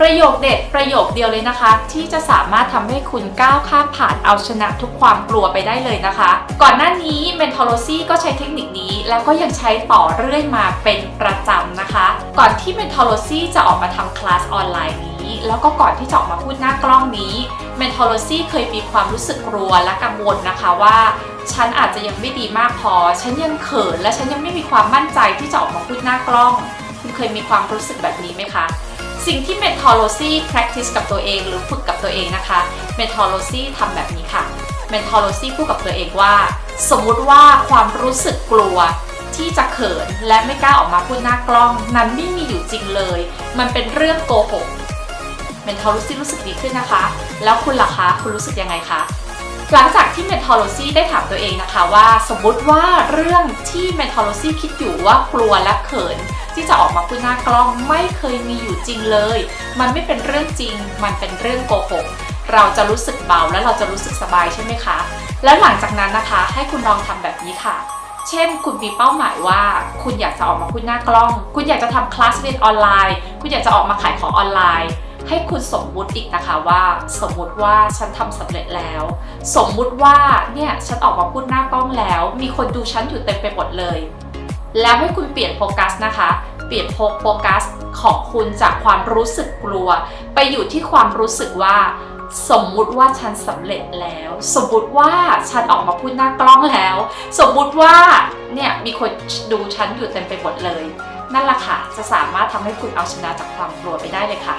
ประโยคเด็ดประโยคเดียวเลยนะคะ ที่จะสามารถทำให้คุณก้าวข้ามผ่านเอาชนะทุกความกลัวไปได้เลยนะคะ ก่อนหน้านี้ Mentology ก็ใช้เทคนิคนี้ แล้วก็ยังใช้ต่อเรื่อยมาเป็นประจำนะคะ ก่อนที่ Mentology จะออกมาทำคลาสออนไลน์นี้ แล้วก็ก่อนที่จะออกมาพูดหน้ากล้องนี้ Mentology เคยมีความรู้สึกกลัวและกังวลนะคะว่าฉันอาจจะยังไม่ดีมากพอ ฉันยังเขินและฉันยังไม่มีความมั่นใจที่จะออกมาพูดหน้ากล้อง คุณเคยมีความรู้สึกแบบนี้ไหมคะ สิ่งที่ Mentology practice กับตัวเองหรือฝึกกับตัวเองนะคะ Mentology ทำแบบนี้ค่ะ Mentology พูดกับตัวเองว่า สมมุติว่าความรู้สึกกลัวที่จะเขินและไม่กล้าออกมาพูดหน้ากล้อง นั้นไม่มีอยู่จริงเลย มันเป็นเรื่องโกหก Mentology รู้สึกดีขึ้นนะคะ แล้วคุณล่ะคะ คุณรู้สึกยังไงคะ หลังจากที่ Mentology ได้ถามตัวเองนะคะว่า สมมุติว่าเรื่องที่ Mentology คิดอยู่ว่ากลัวและเขิน ที่จะออกมาพูดหน้ากล้องไม่เคยมีอยู่จริงเลย มันไม่เป็นเรื่องจริง มันเป็นเรื่องโกหกเราจะรู้สึกเบาและเราจะรู้สึกสบายใช่ไหมคะ แล้วหลังจากนั้นนะคะให้คุณลองทำแบบนี้ค่ะ เช่น คุณมีเป้าหมายว่า คุณอยากจะออกมาพูดหน้ากล้อง คุณอยากจะทำคลาสเรียนออนไลน์ คุณอยากจะออกมาขายของออนไลน์ให้คุณสมมุติอีกนะคะว่า สมมุติว่าฉันทำสำเร็จแล้ว สมมุติว่าเนี่ยฉันออกมาพูดหน้ากล้องแล้ว มีคนดูฉันอยู่เต็มไปหมดเลย แล้วให้คุณเปลี่ยนโฟกัสนะคะ เปลี่ยนโฟกัสของคุณจากความรู้สึกกลัว ไปอยู่ที่ความรู้สึกว่า สมมุติว่าฉันสำเร็จแล้ว สมมุติว่าฉันออกมาพูดหน้ากล้องแล้ว สมมุติว่าเนี่ยมีคนดูฉันอยู่เต็มไปหมดเลย นั่นแหละค่ะจะสามารถทำให้คุณเอาชนะจากความกลัวไปได้เลยค่ะ